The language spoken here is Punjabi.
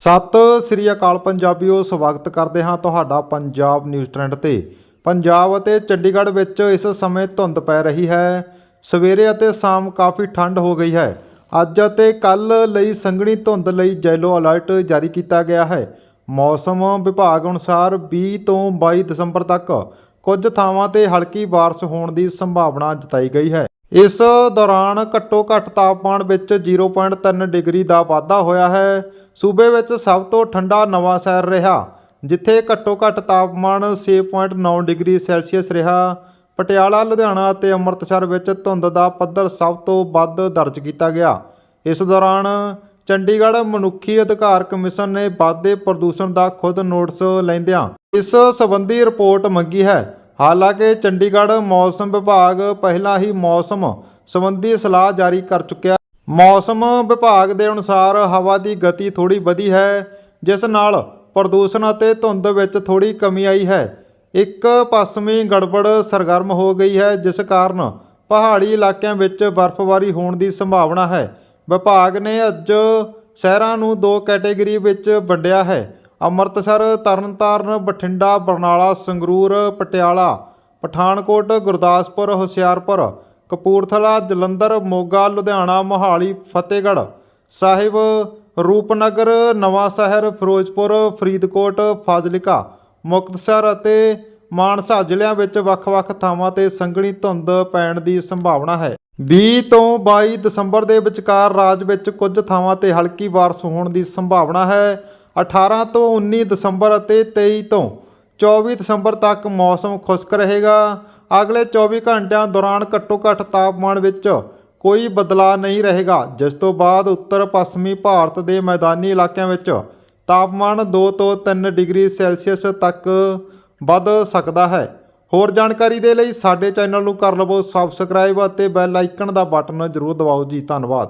ਸਤਿ ਸ੍ਰੀ ਅਕਾਲ ਪੰਜਾਬੀਓ, ਸਵਾਗਤ ਕਰਦੇ ਹਾਂ ਤੁਹਾਡਾ ਪੰਜਾਬ ਨਿਊਜ਼ ਟ੍ਰੈਂਡ ਤੇ। ਪੰਜਾਬ ਅਤੇ ਚੰਡੀਗੜ੍ਹ ਵਿੱਚ ਇਸ ਸਮੇਂ ਧੁੰਦ ਪੈ ਰਹੀ ਹੈ। ਸਵੇਰੇ ਅਤੇ ਸ਼ਾਮ ਕਾਫੀ ਠੰਡ ਹੋ ਗਈ ਹੈ। ਅੱਜ ਅਤੇ ਕੱਲ ਲਈ ਸੰਘਣੀ ਧੁੰਦ ਲਈ ਯੈਲੋ ਅਲਰਟ ਜਾਰੀ ਕੀਤਾ ਗਿਆ ਹੈ। ਮੌਸਮ ਵਿਭਾਗ ਅਨੁਸਾਰ 20 ਤੋਂ 22 ਦਸੰਬਰ ਤੱਕ ਕੁਝ ਥਾਵਾਂ ਤੇ ਹਲਕੀ ਬਾਰਿਸ਼ ਹੋਣ ਦੀ ਸੰਭਾਵਨਾ ਜਤਾਈ ਗਈ ਹੈ। ਇਸ ਦੌਰਾਨ ਘੱਟੋ ਘੱਟ ਤਾਪਮਾਨ ਵਿੱਚ 0.3 ਡਿਗਰੀ ਦਾ ਵਾਧਾ ਹੋਇਆ ਹੈ। ਸੂਬੇ ਵਿੱਚ ਸਭ ਤੋਂ ਠੰਡਾ ਨਵਾਂ ਸ਼ਹਿਰ ਰਿਹਾ, ਜਿੱਥੇ ਘੱਟੋ ਘੱਟ ਤਾਪਮਾਨ 6.9 ਡਿਗਰੀ ਸੈਲਸੀਅਸ ਰਿਹਾ। ਪਟਿਆਲਾ, ਲੁਧਿਆਣਾ ਅਤੇ ਅੰਮ੍ਰਿਤਸਰ ਵਿੱਚ ਧੁੰਦ ਦਾ ਪੱਧਰ ਸਭ ਤੋਂ ਵੱਧ ਦਰਜ ਕੀਤਾ ਗਿਆ। ਇਸ ਦੌਰਾਨ ਚੰਡੀਗੜ੍ਹ ਮਨੁੱਖੀ ਅਧਿਕਾਰ ਕਮਿਸ਼ਨ ਨੇ ਵਾਧੇ ਪ੍ਰਦੂਸ਼ਣ ਦਾ ਖੁਦ ਨੋਟਿਸ ਲੈਂਦਿਆਂ ਇਸ ਸੰਬੰਧੀ ਰਿਪੋਰਟ ਮੰਗੀ ਹੈ। ਹਾਲਾਂਕਿ ਚੰਡੀਗੜ੍ਹ ਮੌਸਮ ਵਿਭਾਗ ਪਹਿਲਾਂ ਹੀ ਮੌਸਮ ਸੰਬੰਧੀ ਸਲਾਹ ਜਾਰੀ ਕਰ ਚੁੱਕਿਆ ਮੌਸਮ ਵਿਭਾਗ ਦੇ ਅਨੁਸਾਰ ਹਵਾ ਦੀ ਗਤੀ ਥੋੜੀ ਵਧੀ ਹੈ, ਜਿਸ ਨਾਲ ਪ੍ਰਦੂਸ਼ਣ ਅਤੇ ਧੁੰਦ ਵਿੱਚ ਥੋੜੀ ਕਮੀ ਆਈ ਹੈ। ਇੱਕ ਪੱਛਮੀ ਗੜਬੜ ਸਰਗਰਮ ਹੋ ਗਈ ਹੈ, ਜਿਸ ਕਾਰਨ ਪਹਾੜੀ ਇਲਾਕਿਆਂ ਵਿੱਚ ਬਰਫ਼ਬਾਰੀ ਹੋਣ ਦੀ ਸੰਭਾਵਨਾ ਹੈ। ਵਿਭਾਗ ਨੇ ਅੱਜ ਸ਼ਹਿਰਾਂ ਨੂੰ ਦੋ ਕੈਟੇਗਰੀ ਵਿੱਚ ਵੰਡਿਆ ਹੈ। ਅੰਮ੍ਰਿਤਸਰ, ਤਰਨਤਾਰਨ, ਬਠਿੰਡਾ, ਬਰਨਾਲਾ, ਸੰਗਰੂਰ, ਪਟਿਆਲਾ, ਪਠਾਨਕੋਟ, ਗੁਰਦਾਸਪੁਰ, ਹੁਸ਼ਿਆਰਪੁਰ ਕਪੂਰਥਲਾ, ਜਲੰਧਰ, ਮੋਗਾ, ਲੁਧਿਆਣਾ, ਮੋਹਾਲੀ, ਫਤਿਹਗੜ੍ਹ ਸਾਹਿਬ, ਰੂਪਨਗਰ, ਨਵਾਂ ਸ਼ਹਿਰ, ਫਿਰੋਜ਼ਪੁਰ, ਫਰੀਦਕੋਟ, ਫਾਜ਼ਿਲਕਾ, ਮੁਕਤਸਰ ਅਤੇ ਮਾਨਸਾ ਜ਼ਿਲ੍ਹਿਆਂ ਵਿੱਚ ਵੱਖ-ਵੱਖ ਥਾਵਾਂ ਤੇ ਸੰਘਣੀ ਧੁੰਦ ਪੈਣ ਦੀ ਸੰਭਾਵਨਾ ਹੈ। 20 ਤੋਂ 22 ਦਸੰਬਰ ਦੇ ਵਿਚਕਾਰ ਰਾਜ ਵਿੱਚ ਕੁਝ ਥਾਵਾਂ ਤੇ ਹਲਕੀ ਬਾਰਿਸ਼ ਹੋਣ ਦੀ ਸੰਭਾਵਨਾ ਹੈ। 18 ਤੋਂ 19 ਦਸੰਬਰ ਅਤੇ 23 ਤੋਂ 24 ਦਸੰਬਰ ਤੱਕ ਮੌਸਮ ਖੁਸ਼ਕ ਰਹੇਗਾ। ਅਗਲੇ 24 ਘੰਟਿਆਂ ਦੌਰਾਨ ਘੱਟੋ-ਘੱਟ ਤਾਪਮਾਨ ਵਿੱਚ ਕੋਈ ਬਦਲਾਅ ਨਹੀਂ ਰਹੇਗਾ, ਜਿਸ ਤੋਂ ਬਾਅਦ ਉੱਤਰ ਪੱਛਮੀ ਭਾਰਤ ਦੇ ਮੈਦਾਨੀ ਇਲਾਕਿਆਂ ਵਿੱਚ ਤਾਪਮਾਨ 2 ਤੋਂ 3 ਡਿਗਰੀ ਸੈਲਸੀਅਸ ਤੱਕ ਵੱਧ ਸਕਦਾ ਹੈ। ਹੋਰ ਜਾਣਕਾਰੀ ਦੇ ਲਈ ਸਾਡੇ ਚੈਨਲ ਨੂੰ ਕਰ ਲਵੋ ਸਬਸਕ੍ਰਾਈਬ ਅਤੇ ਬੈਲ ਆਈਕਨ ਦਾ ਬਟਨ ਜ਼ਰੂਰ ਦਬਾਓ ਜੀ। ਧੰਨਵਾਦ।